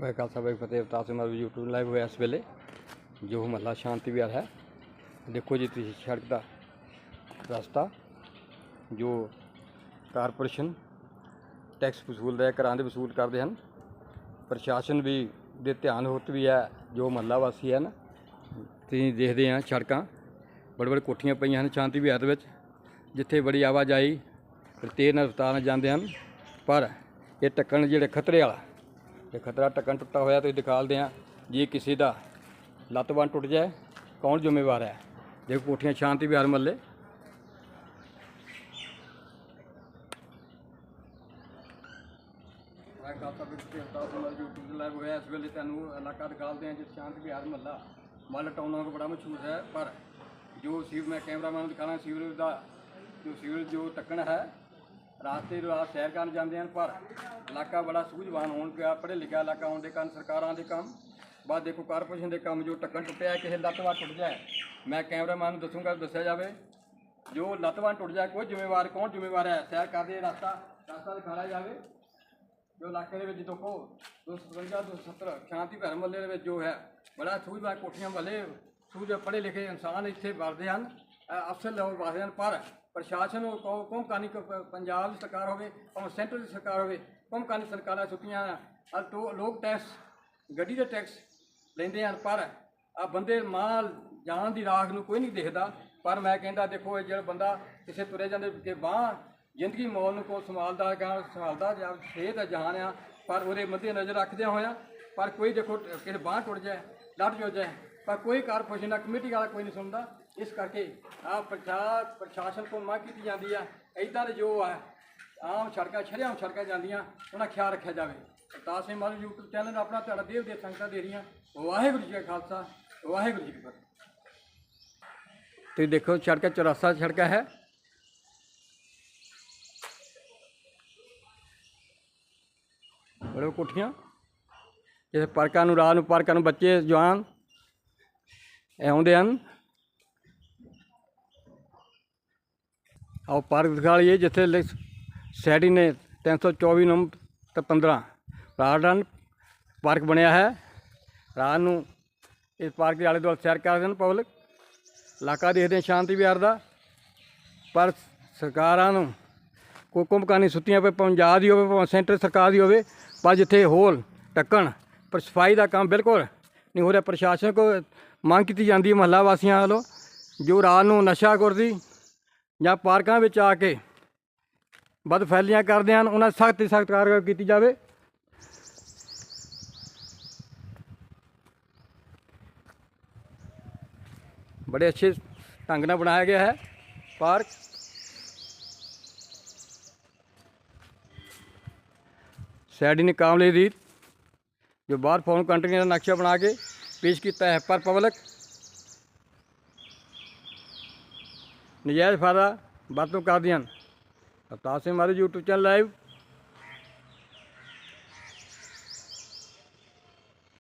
ਵਾਹਿਗੁਰੂ ਖਾਲਸਾ ਵਾਹਿਗੁਰੂ ਫਤਿਹ ਅਵਤਾਰ ਸਿੰਘ ਮਾਰੂ YouTube live ਹੋਇਆ ਇਸ ਵੇਲੇ, ਜੋ ਮਹੱਲਾ ਸ਼ਾਂਤੀ ਵਿਹਾਰ ਹੈ। ਦੇਖੋ ਜੀ ਤੁਸੀਂ ਸੜਕ ਦਾ ਰਸਤਾ, ਜੋ ਕਾਰਪੋਰੇਸ਼ਨ ਟੈਕਸ ਵਸੂਲ ਹੈ ਘਰਾਂ ਦੇ ਵਸੂਲ ਕਰਦੇ ਹਨ। ਪ੍ਰਸ਼ਾਸਨ ਵੀ ਦੇ ਧਿਆਨ ਹੋਤ ਵੀ ਹੈ, ਜੋ ਮਹੱਲਾ ਵਾਸੀ ਹਨ। ਤੁਸੀਂ ਦੇਖਦੇ ਆ ਸੜਕਾਂ, ਬੜੇ ਬੜੇ ਕੋਠੀਆਂ ਪਈਆਂ ਹਨ ਸ਼ਾਂਤੀ ਵਿਹਾਰ ਦੇ ਵਿੱਚ, ਜਿੱਥੇ ਬੜੀ ਆਵਾਜਾਈ ਤੇਜ਼ ਨਾਲ ਰਫ਼ਤਾਰ ਨਾਲ ਜਾਂਦੇ ਹਨ। ਪਰ ਇਹ ਟੱਕਣ ਜਿਹੜੇ ਖਤਰੇ ਵਾਲਾ ਇਹ ਖਤਰਾ ਟੱਕਣ ਟੁੱਟਾ ਹੋਇਆ ਤੁਸੀਂ ਦਿਖਾਲਦੇ ਆ ਜੇ ਕਿਸੇ ਦਾ ਲੱਤ ਬੰਨ ਟੁੱਟ ਜਾਏ, ਕੌਣ ਜ਼ਿੰਮੇਵਾਰ ਹੈ? ਦੇਖੋ ਕੋਠੀਆਂ ਸ਼ਾਂਤੀ ਵਿਹਾਰ ਮੱਲੇ ਮੈਂ ਕਾਤਾ ਵਿੱਚ ਕਿਰਤਾ ਤੋਂ YouTube ਲਾਈਵ ਹੋਇਆ, ਇਸ ਵੇਲੇ ਤੁਹਾਨੂੰ ਇਲਾਕਾ ਦਿਖਾਲਦੇ ਹਾਂ ਜਿਸ ਸ਼ਾਂਤ ਵਿਹਾਰ ਮੱਲਾ ਮੱਲ ਟਾਉਣਾ ਕੋ ਬੜਾ ਮਸ਼ਹੂਰ ਹੈ, ਪਰ ਜੋ ਸੀਵ ਮੈਂ ਕੈਮਰਾਮੈਨ ਨੂੰ ਦਿਖਾਣਾ, ਸੀਵਰੇਜ ਦਾ ਜੋ ਸੀਵਰੇਜ ਜੋ ਟੱਕਣ ਹੈ ਰਾਸਤੇ ਰਾਤ ਸੈਰ ਕਰਨ ਜਾਂਦੇ ਹਨ, ਪਰ ਇਲਾਕਾ ਬੜਾ ਸੂਝਵਾਨ ਹੋਣ ਪਿਆ। ਪੜ੍ਹੇ ਲਿਖਿਆ ਇਲਾਕਾ ਹੋਣ ਦੇ ਕਾਰਨ ਸਰਕਾਰਾਂ ਦੇ ਕੰਮ, ਬਾਅਦ ਦੇਖੋ ਕਾਰਪੋਰੇਸ਼ਨ ਦੇ ਕੰਮ ਜੋ ਟੱਕਣ ਟੁੱਟਿਆ, ਕਿਸੇ ਲੱਤਵਾ ਟੁੱਟ ਜਾਏ। ਮੈਂ ਕੈਮਰਾਮੈਨ ਨੂੰ ਦੱਸੂਗਾ, ਦੱਸਿਆ ਜਾਵੇ, ਜੋ ਲੱਤ ਟੁੱਟ ਜਾਏ, ਕੋਈ ਜ਼ਿੰਮੇਵਾਰ, ਕੌਣ ਜ਼ਿੰਮੇਵਾਰ ਹੈ? ਸੈਰ ਕਰਦੇ ਰਸਤਾ ਰਸਤਾ ਦਿਖਾਇਆ ਜਾਵੇ। ਜੋ ਇਲਾਕੇ ਦੇ ਵਿੱਚ ਦੇਖੋ 257 270 ਸ਼ਾਂਤੀ ਭੈਣ ਮੱਲੇ ਦੇ ਵਿੱਚ ਜੋ ਹੈ, ਬੜਾ ਸੂਝਵਾਨ ਕੋਠੀਆਂ ਵਾਲੇ ਸੂਝ ਪੜ੍ਹੇ ਲਿਖੇ ਇਨਸਾਨ ਇੱਥੇ ਵਰਦੇ ਹਨ ਅਫਸਰ ਲੋਕ ਵਰਦੇ ਹਨ, ਪਰ ਪ੍ਰਸ਼ਾਸਨ ਉਹ ਕੌਮ ਕੌਮ ਕਾਨੀ ਪੰਜਾਬ ਦੀ ਸਰਕਾਰ ਹੋਵੇ, ਭਾਵੇਂ ਸੈਂਟਰ ਦੀ ਸਰਕਾਰ ਹੋਵੇ, ਕੌਮ ਕਾਨੀ ਸਰਕਾਰਾਂ ਸੁੱਕੀਆਂ ਆ। ਤੋ ਲੋਕ ਟੈਕਸ, ਗੱਡੀ ਦੇ ਟੈਕਸ ਲੈਂਦੇ ਹਨ, ਪਰ ਆ ਬੰਦੇ ਮਾਲ ਜਾਨ ਦੀ ਰਾਖ ਨੂੰ ਕੋਈ ਨਹੀਂ ਦੇਖਦਾ। ਪਰ ਮੈਂ ਕਹਿੰਦਾ, ਦੇਖੋ ਇਹ ਜਿਹੜਾ ਬੰਦਾ ਕਿਸੇ ਤੁਰੇ ਜਾਂਦੇ ਕਿ ਬਾਹ ਜ਼ਿੰਦਗੀ ਮੌਲ ਨੂੰ ਕੋ ਸੰਭਾਲਦਾ ਗਾ ਸੰਭਾਲਦਾ ਜਾਂ ਸਿਹਤ ਹੈ ਜਹਾਨ ਆ, ਪਰ ਉਹਦੇ ਮੱਦੇ ਨਜ਼ਰ ਰੱਖਦਿਆਂ ਹੋਇਆ, ਪਰ ਕੋਈ ਦੇਖੋ, ਕਿਸੇ ਬਾਹ ਟੁੱਟ ਜਾਏ, ਲੱਟ ਜੋ ਜਾਏ, ਪਰ ਕੋਈ ਕਾਰਪੋਰੇਸ਼ਨ ਦਾ ਕਮੇਟੀ ਵਾਲਾ ਕੋਈ ਨਹੀਂ ਸੁਣਦਾ। ਇਸ ਕਰਕੇ ਆ ਪ੍ਰਸ਼ਾ ਪ੍ਰਸ਼ਾਸਨ ਤੋਂ ਮੰਗ ਕੀਤੀ ਜਾਂਦੀ ਆ ਇਦਾਂ ਦੇ ਜੋ ਆ, ਆਮ ਸੜਕਾਂ ਛੜਿਆਮ ਸੜਕਾਂ ਜਾਂਦੀਆਂ, ਉਹਨਾਂ ਦਾ ਖਿਆਲ ਰੱਖਿਆ ਜਾਵੇ। ਅਵਤਾਰ ਸਿੰਘ ਮਾਨ YouTube ਚੈਨਲ ਆਪਣਾ ਤੁਹਾਡਾ ਦੇਵ ਦੇ ਸੰਗਤਾਂ ਦੇ ਰਹੀਆਂ। ਵਾਹਿਗੁਰੂ ਜੀ ਕਾ ਖਾਲਸਾ, ਵਾਹਿਗੁਰੂ ਜੀ ਕੀ ਫਤਿਹ। ਤੁਸੀਂ ਦੇਖੋ, ਸੜਕਾਂ ਚੌਰਾਸਾ ਸੜਕਾਂ ਹੈ। ਬੜੇ ਕੋਠੀਆਂ। ਜਿਵੇਂ ਪਾਰਕਾਂ ਨੂੰ ਰਾਤ ਨੂੰ, ਪਾਰਕਾਂ ਨੂੰ ਬੱਚੇ, ਜਵਾਨ ਇਹ ਆਉਂਦੇ ਹਨ। ਆਓ ਪਾਰਕ ਦਿਖਾ ਲਈਏ, ਜਿੱਥੇ ਸੈਡੀ ਨੇ 324 ਨੰਬਰ ਤੇ 15 ਰਾਡਨ ਪਾਰਕ ਬਣਿਆ ਹੈ। ਰਾਤ ਨੂੰ ਇਸ ਪਾਰਕ ਦੇ ਆਲੇ ਦੁਆਲੇ ਸੈਰ ਕਰਦੇ ਹਨ ਪਬਲਿਕ। ਇਲਾਕਾ ਦੇਖਦੇ ਹਾਂ ਸ਼ਾਂਤੀ ਵਿਹਾਰ ਦਾ। ਪਰ ਸਰਕਾਰਾਂ ਨੂੰ ਕੋਈ ਕੁੰਭਕਾਨੀ ਸੁੱਤੀਆਂ ਪਏ ਪੰਜਾਬ ਦੀ ਹੋਵੇ, ਭਾਵੇਂ ਸੈਂਟਰ ਸਰਕਾਰ ਦੀ ਹੋਵੇ, ਪਰ ਜਿੱਥੇ ਹੋਲ ਟੱਕਣ ਪਰ ਸਫ਼ਾਈ ਦਾ ਕੰਮ ਬਿਲਕੁਲ ਨਹੀਂ ਹੋ ਰਿਹਾ। ਪ੍ਰਸ਼ਾਸਨ ਕੋ ਮੰਗ ਕੀਤੀ ਜਾਂਦੀ ਹੈ ਮਹੱਲਾ ਵਾਸੀਆਂ ਵੱਲੋਂ, ਜੋ ਰਾਤ ਨੂੰ ਨਸ਼ਾ ਕਰਦੀ ਜਾਂ ਪਾਰਕਾਂ ਵਿੱਚ ਆ ਕੇ ਬਦ ਫੈਲੀਆਂ ਕਰਦੇ ਹਨ, ਉਹਨਾਂ ਸਖਤ ਸਖਤ ਕਾਰਵਾਈ ਕੀਤੀ ਜਾਵੇ। ਬੜੇ ਅੱਛੇ ਢੰਗ ਨਾਲ ਬਣਾਇਆ ਗਿਆ ਹੈ ਪਾਰਕ। ਸੈਡੀ ਨੇ ਕਾਮਲੇ ਦੀ ਜੋ ਬਾਹਰ ਫੋਰਨ ਕੰਟਰੀਆਂ ਦਾ ਨਕਸ਼ਾ ਬਣਾ ਕੇ ਪੇਸ਼ ਕੀਤਾ ਹੈ, ਪਰ ਪਬਲਿਕ ਨਜਾਇਜ਼ ਫਾਇਦਾ ਵਰਤੋਂ ਕਰਦੀਆਂ ਹਨ ਅਵਤਾਰ ਸਿੰਘ ਮਾਰੂ YouTube ਚੈਨਲ ਲਾਈਵ